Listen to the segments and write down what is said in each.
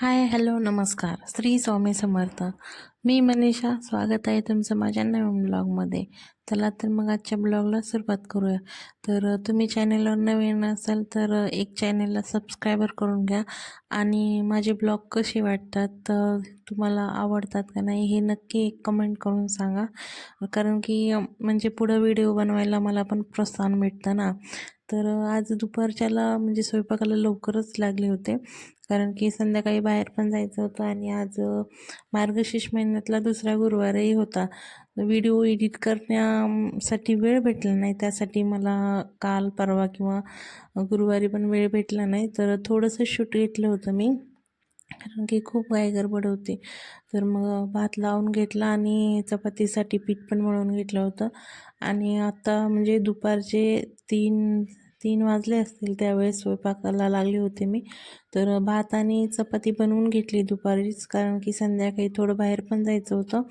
Hi hello नमस्कार. श्री स्वामी समर्थ. मी मनीषा स्वागत आहे तुमचं माझ्या नवीन ब्लॉगमध्ये. चला तर मग आजच्या ब्लॉगला सुरुवात करूया. तर तुम्ही चॅनलवर नवीन असाल तर एक चॅनलला सबस्क्रायबर करून घ्या. आणि माझे ब्लॉग कसे वाटतात तर तुम्हाला आवडतात का नाही हे नक्की एक कमेंट करून सांगा. कारण की म्हणजे पुढं व्हिडिओ बनवायला मला पण प्रोत्साहन मिळतं ना. तर आज दुपारच्याला म्हणजे स्वयंपाकाला लवकरच लागले होते. कारण की संध्याकाळी बाहेर पण जायचं होतं आणि आज मार्गशीर्ष महिन्यातला दुसरा गुरुवारही होता. व्हिडिओ एडिट करण्यासाठी वेळ भेटला नाही. त्यासाठी मला काल परवा किंवा गुरुवारी पण वेळ भेटला नाही. तर थोडंसं शूट घेतलं होतं मी. कारण की खूप गाय गडबड होती. तर मग भात लावून घेतला आणि चपातीसाठी पीठ पण मळून घेतलं होतं. आणि आता म्हणजे दुपारचे तीन तीन वाजले असतील त्यावेळेस स्वयंपाकाला लागले होते मी. तर भात आणि चपाती बनवून घेतली दुपारीच कारण की संध्याकाळी थोडं बाहेर पण जायचं होतं.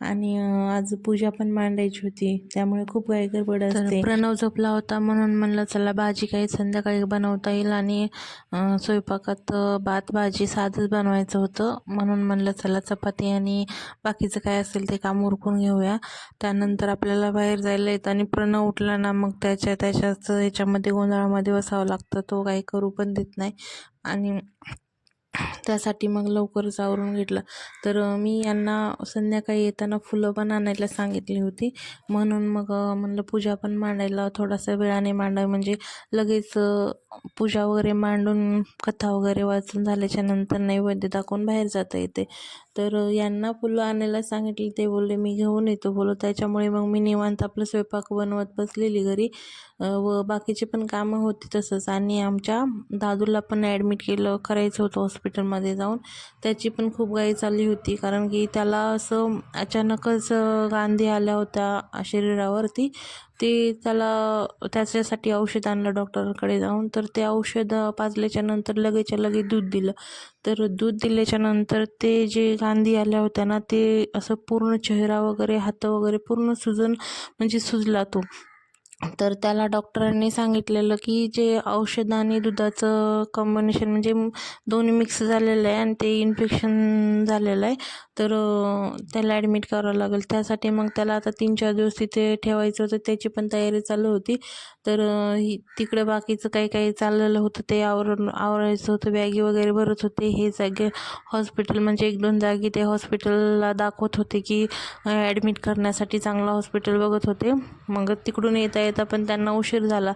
आणि आज पूजा पण मांडायची होती त्यामुळे खूप काही गडबड असते. प्रणव झोपला होता म्हणून म्हणलं चला भाजी काही संध्याकाळी बनवता येईल आणि स्वयंपाकात भात भाजी साधंच बनवायचं होतं. म्हणून म्हणलं चला चपाती आणि बाकीचं काय असेल ते काम उरकून घेऊया. त्यानंतर आपल्याला बाहेर जायला येतं आणि प्रणव उठला ना मग त्याच्या त्याच्याच ह्याच्यामध्ये गोंधळामध्ये बसावं लागतं. तो काही करू पण देत नाही. आणि त्यासाठी मग लवकरच आवरून घेतलं. तर मी यांना संध्याकाळी येताना फुलं पण आणायला सांगितली होती. म्हणून मग म्हणलं पूजा पण मांडायला थोडासा वेळाने मांडाय म्हणजे लगेच पूजा वगैरे मांडून कथा वगैरे वाचून झाल्याच्यानंतर नैवेद्य दाखवून बाहेर जाता येते. तर यांना फुलं आणायला सांगितली. ते बोलले मी घेऊन येतो बोलो त्याच्यामुळे मग मी निवांत आपलं स्वयंपाक बनवत बसलेली घरी. व बाकीचे पण कामं होती तसंच. आणि आमच्या दादूला पण ॲडमिट केलं करायचं होतं हॉस्पिटलमध्ये जाऊन त्याची पण खूप गाई चालली होती. कारण की त्याला असं अचानकच गांधी आल्या होत्या शरीरावरती. ते त्याला त्याच्यासाठी औषध आणलं डॉक्टरकडे जाऊन. तर ते औषध पाजल्याच्या नंतर लगेच्या लगे दूध दिलं. तर दूध दिल्याच्या नंतर ते जे गांधी आल्या होत्या ना ते असं पूर्ण चेहरा वगैरे हात वगैरे पूर्ण सुजन म्हणजे सुजला तो. तर त्याला डॉक्टरांनी सांगितलेलं की जे औषध आणि दुधाचं कॉम्बिनेशन म्हणजे दोन्ही मिक्स झालेलं आहे आणि ते इन्फेक्शन झालेलं आहे तर त्याला ॲडमिट करावं लागेल. त्यासाठी मग त्याला आता तीन चार दिवस तिथे ठेवायचं होतं त्याची पण तयारी चालू होती. तर तिकडे बाकीचं काही काही चाललेलं होतं ते आवरून आवरायचं होतं बॅगी वगैरे भरत होते. हे जागे हॉस्पिटल म्हणजे एक दोन जागी ते हॉस्पिटलला दाखवत होते की ॲडमिट करण्यासाठी चांगलं हॉस्पिटल बघत होते. मग तिकडून येता येता पण त्यांना उशीर झाला.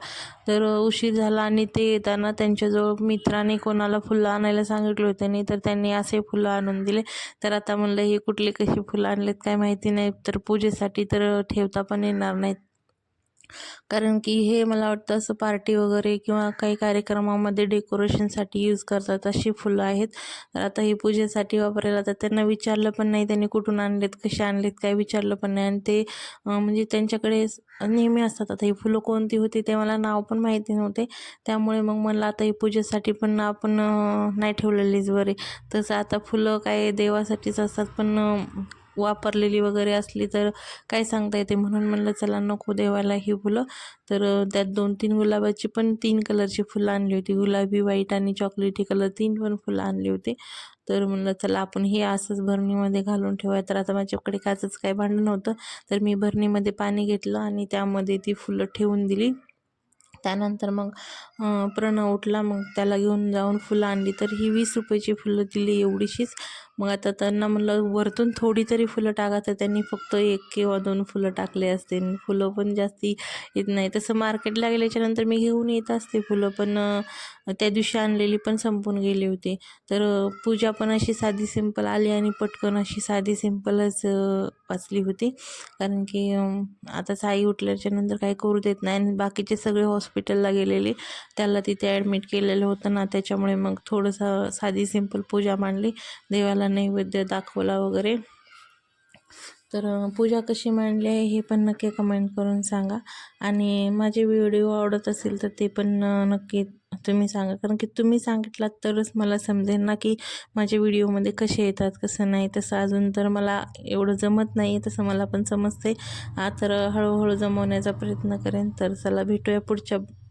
तर उशीर झाला आणि ते येताना त्यांच्याजवळ मित्राने कोणाला फुलं आणायला सांगितले होते नाही तर त्यांनी असे फुलं आणून दिले. तर आता म्हणलं हे कुठले कशी फुलं आणलेत काय माहिती नाही तर पूजेसाठी तर ठेवता पण येणार नाहीत. कारण की हे मला वाटतं असं पार्टी वगैरे किंवा काही कार्यक्रमामध्ये डेकोरेशनसाठी यूज करतात अशी फुलं आहेत. तर आता ही पूजेसाठी वापरायला तर त्यांना विचारलं पण नाही त्यांनी कुठून आणलेत कसे आणलेत काय विचारलं पण नाही. आणि ते म्हणजे त्यांच्याकडे नेहमी असतात. आता ही फुलं कोणती होती ते मला नाव पण माहिती नव्हते. त्यामुळे मग मला आता ही पूजेसाठी पण आपण नाही ठेवलेलीच बरे तसं आता फुलं काय देवासाठीच असतात पण वापरलेली वगैरे असली तर काय सांगता येते? म्हणून म्हणलं चला नको देवाला ही फुलं. तर त्यात दोन तीन गुलाबाची पण तीन कलरची फुलं आणली होती. गुलाबी व्हाईट आणि चॉकलेटी कलर तीन पण फुलं आणली होती. तर म्हणलं चला आपण हे असंच भरणीमध्ये घालून ठेवूया. तर आता माझ्याकडे काचंच काय भांडण नव्हतं. तर मी भरणीमध्ये पाणी घेतलं आणि त्यामध्ये ती फुलं ठेवून दिली. त्यानंतर मग प्रणव उठला. मग त्याला घेऊन जाऊन फुलं आणली. तर ही वीस रुपयाची फुलं दिली एवढीशीच. मग आता त्यांना म्हणलं वरतून थोडी तरी फुलं टाका. तर त्यांनी फक्त एक किंवा दोन फुलं टाकले असते. फुलं पण जास्ती येत नाही. तसं मार्केटला गेल्याच्यानंतर मी घेऊन येत असते फुलं. पण त्या दिवशी आणलेली पण संपून गेली होती. तर पूजा पण अशी साधी सिंपल आली आणि पटकन अशी साधी सिंपलच वाचली होती. कारण की आता साई उठल्याच्या नंतर काही करू देत नाही. आणि बाकीचे सगळे हॉस्पिटलला गेलेले. त्याला तिथे ॲडमिट केलेलं होतं ना. त्याच्यामुळे मग थोडंसं साधी सिंपल पूजा मांडली. देवाला नैवेद्य दाखवला वगैरे. तर पूजा कशी मांडली आहे हे पण नक्की कमेंट करून सांगा. आणि माझे व्हिडिओ आवडत असेल तर ते पण नक्की तुम्ही सांगा. कारण की तुम्ही सांगितलात तरच मला समजेल ना की माझ्या व्हिडिओमध्ये कसे येतात कसं नाही. तसं अजून तर मला एवढं जमत नाही तसं मला पण समजते तर हळूहळू जमवण्याचा प्रयत्न करेन. तर चला भेटूया पुढच्या